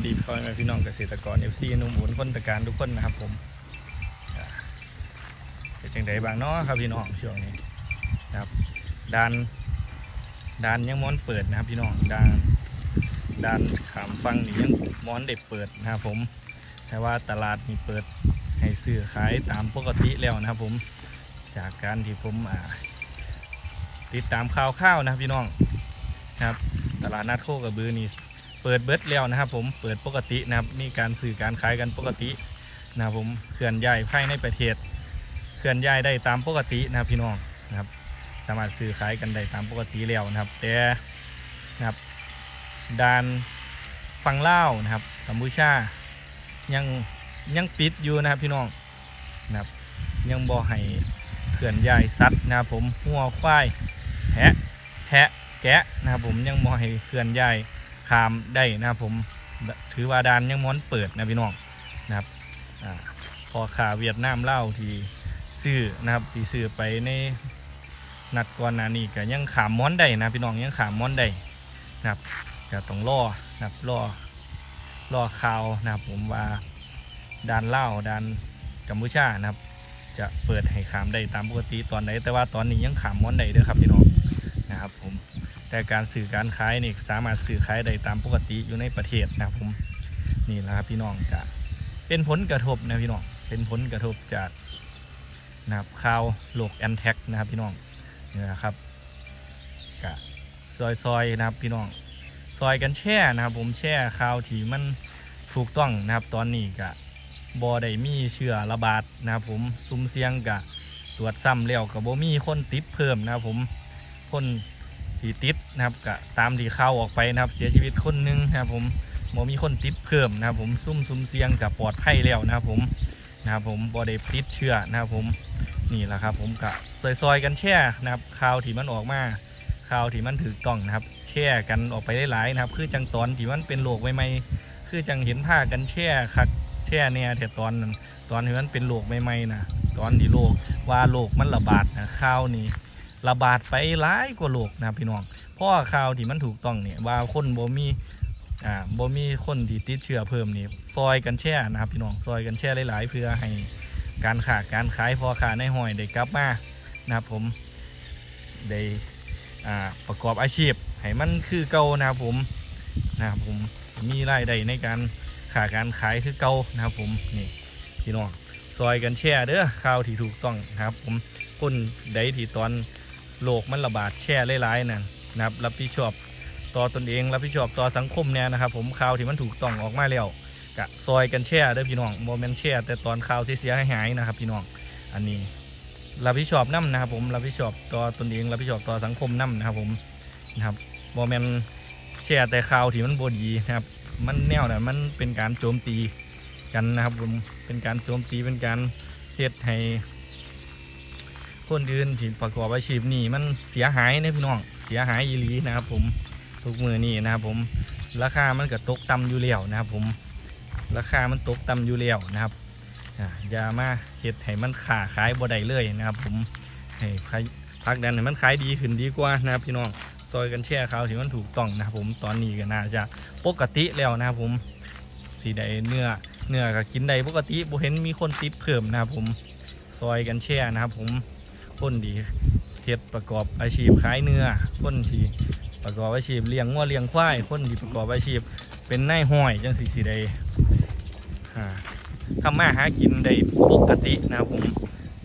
วัสดีพ่อแม่พี่น้องเกษตรกรเอฟซีนุ่มหมุนคนตะการทุกคนนะครับผมเป็นจังไดบางเนาะครับพี่น้องช่วงนี้นะครับดานดานยังม้อนเปิดนะครับพี่น้องดานดานขามฟังนี่ยังม้อนเด็เปิดนะครับผมแต่ว่าตลาดนี่เปิดให้ซื้อขายตามปกติแล้วนะครับผมจากการที่ผมติดตามข่าวข้าวนะครับพี่น้องนะครับ ตลาดนัดโคกระบือนี่ เปิดเบิดแล้วนะครับ ผมเปิดปกตินะครับมีการสื่อการขายกันปกตินะครับผมเคลื่อนย้ายภายในประเทศเคลื่อนย้ายได้ตามปกตินะครับพี่น้องนะครับ สามารถซื้อขายกันได้ตามปกติแล้วนะครับ แต่นะครับด้านฝั่งลาวนะครับกัมพูชายังยังปิดอยู่นะครับพี่น้องนะครับยังบ่ให้เคลื่อนย้ายสัตว์นะครับผมหัวควายแพะแพะแกะนะครับผมยังบ่ให้เคลื่อนย้าย ขามได้นะครับผมถือว่าดานยังม้อนเปิดนะพี่น้องนะครับอพอขาเวียดนามเล่าที่ซื้อนะครับที่ซื้อไปในนัดก่อนหน้านี้ก็ยังขามม้อนได้นะพี่น้องยังขามม้อนได้นะครับก็ต้องรอนะครับรอรอข่าวนะครับผมว่าดานเล่าดานกัมพูชานะครับ จะเปิดให้ขามได้ตามปกติตอนไหนแต่ว่าตอนนี้ยังขามม้อนได้เด้อครับพี่น้องนะครับผม แต่การสื่อการขายนี่สามารถสื่อขายได้ตามปกติอยู่ในประเทศนะครับผมนี่แหละครับพี่น้องจะเป็นผลกระทบนะพี่น้องเป็นผลกระทบจากนะครับข่าวโลกแอนแท็กนะครับพี่น้องนี่นะครับกะซอยๆนะครับพี่น้องซอยกันแช่นะครับ ผมแช่ข่าวที่มันถูกต้องนะครับ ตอนนี้กะบอได้มีเชื้อระบาดนะครับ ผมซุ่มเสียงกะตรวจซ้ำแล้วกับโบมีคนติดเพิ่มนะครับผมคน ที่ติดนะครับก็ตามที่ข่าออกไปนะครับเสียชีวิตคนหนึงนะครับผมบ่มีคนติดเพิ่มนะครับผมซุ่มซุ่มเสียงกับปลอดภัยแล้วนะครับผมนะครับผมบ่ได้ติดเชื้อนะครับผมนี่แหละครับผมก็ซอยๆกันแช่นะครับข่าวที่มันออกมาข่าวที่มันถูกต้องนะครับแช่กันออกไปได้หลายๆนะครับ คือจังตอนที่มันเป็นโรคใหม่ๆคือจังเห็นผ้ากันแช่คักแช่เนี่ยแต่ตอนนั้นตอนที่มันเป็นโรคใหม่ๆนะตอนที่โรคว่าโรคมันระบาดนะข่าวนี้ ระบาดไปหลายกว่าโลกนะพี่น้องเพราะว่าข่าวที่มันถูกต้องเนี่ยว่าคนบ่มีอ่าบ่มีคนที่ติดเชื้อเพิ่มนี่ซอยกันแช่นะครับพี่น้องซอยกันแช่หลายๆ เพื่อให้การขาการขายพอขาในห้อยได้กลับมานะครับผมได้อ่าประกอบอาชีพให้มันคือเก่านะครับผมนะครับผมมีรายได้ในการขาการขายคือเก่านะครับผมนี่พี่น้องซอยกันแช่เด้อข่าวที่ถูกต้องนะครับผมคนใดที่ตอน โรคมันระบาดแช่หลายๆนั่นนะครับรับผิดชอบต่อตนเองรับผิดชอบต่อสังคมเนี่ยนะครับผมข่าวที่มันถูกต้องออกมาแล้วกะซอยกันแช่เด้อพี่น้องโมเมนแช่แต่ตอนข่าวเสียหายๆนะครับ พี่น้องอันนี้รับผิดชอบน้ำนะครับ ผมรับผิดชอบต่อตนเองรับผิดชอบต่อสังคมน้ำนะครับ ผมนะครับโมเมนแช่แต่ข่าวที่มันบดีนะครับ มันแนวน่ะมันเป็นการโจมตีกันนะครับผมเป็นการโจมตีเป็นการเฮ็ดให้ คนอื่นที่ประกอบอาชีพนี่มันเสียหายนะพี่น้องเสียหายอีหลีนะครับ ผมทุกมือนี่นะครับผมราคามันก็ตกต่ำอยู่แล้วนะครับ ผมราคามันตกต่ำอยู่แล้วนะครับอ่าอย่ามาเห็ดให้มันขาขายบ่ได้เลยนะครับ ผมให้พักดันให้มันขายดีขึ้นดีกว่านะครับพี่น้องซอยกันแช่ข่าวที่มันถูกต้องนะครับผมตอนนี้ก็น่าจะปกติแล้วนะครับผมสีใดเนื้อเนื้อก็กินได้ปกติบ่เห็นมีคนติดเพิ่มนะครับผมซอยกันแช่นะครับผม คนที่เฮ็ดประกอบอาชีพขายเนื้อ คนที่ประกอบอาชีพเลี้ยงงัวเลี้ยงควาย คนที่ประกอบอาชีพ เป็นนายห้อยจังสิสิได้อ่าทำมาหากินได้ปกตินะครับผม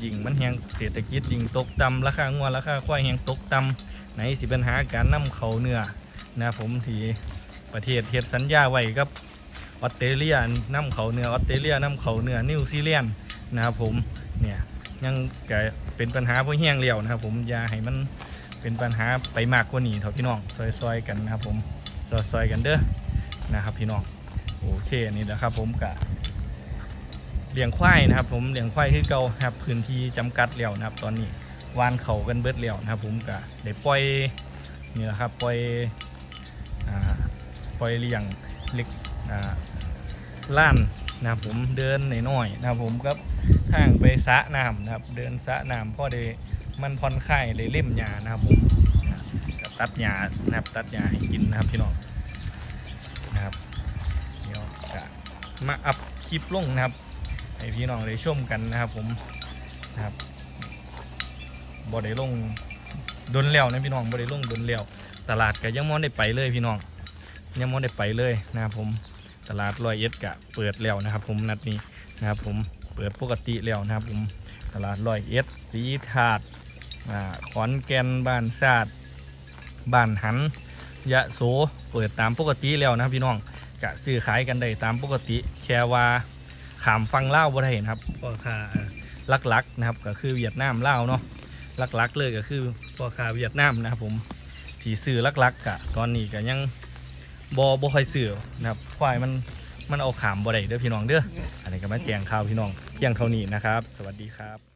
ยิ่งมันแหงเศรษฐกิจยิ่งตกต่ำราคางัวราคาควายแหงตกต่ำไหนสิปัญหาการนำเขาเนื้อนะครับผมที่ประเทศเฮ็ดสัญญาไว้กับออสเตรเลียนำเขาเนื้อออสเตรเลียนำเขาเนื้อนิวซีแลนด์นะครับผมเนี่ย ยังกะเป็นปัญหาพวกเฮี้ยงเลี้ยวนะครับ ผมอย่าให้มันเป็นปัญหาไปมากกว่านี้เถอะพี่น้องซอยๆกันนะครับ ผมซอยๆกันเด้อนะครับ พี่น้องโอเคนี่แหละครับ ผมกะเลี้ยงควายนะครับ ผมเลี้ยงควายคือเก่าครับพื้นที่จำกัดแล้วนะครับ ตอนนี้วานเขากันเบิดแล้วนะครับ ผมกะได้ปล่อยนี่แหละครับปล่อยปล่อยเลี้ยงเล็กล้านนะครับผมเดินหน่อยๆนะครับผมครับ ทางไปสะน้ำนะครับ เดินสะน้ำพ่อได้มันผ่อนคลายเลยเล่มหญ้านะครับผมนะตัดหญ้านะครับตัดหญ้าให้กินนะครับพี่น้องนะครับเดี๋ยวมาอัพคลิปลงนะครับให้พี่น้องได้ชมกันนะครับผมนะครับบ่ได้ลงดนแล้วนะพี่น้องบ่ได้ลงดนแล้วตลาดก็ยังมอนได้ไปเลยพี่น้องยังมอนได้ไปเลยนะครับผมตลาดรอยเอ็ดกะเปิดแล้วนะครับผมนัดนี้นะครับผม เปิดปกติแล้วนะครับผมตลาดรอยเอ็ดสีถาดขอนแก่นบ้านซาดบ้านหัน ยะโสเปิดตามปกติแล้วนะครับพี่น้องกะซื้อขายกันได้ตามปกติ แค่ว่าขามฟังเล่าบ่ได้นะครับพ่อค้าลักๆนะครับ ก็คือเวียดนามเล่าเนาะลักๆเลยก็คือพ่อค้าเวียดนามนะครับผมที่ซื้อลักๆกะตอนนี้ก็ยังบอบ่ค่อยซื้อนะครับควายมัน มันเอาขามบ่ได้เด้อพี่น้องเด้ออันนี้ก็มาแจ้งข่าวพี่น้องเพียงเท่านี้นะครับ สวัสดีครับ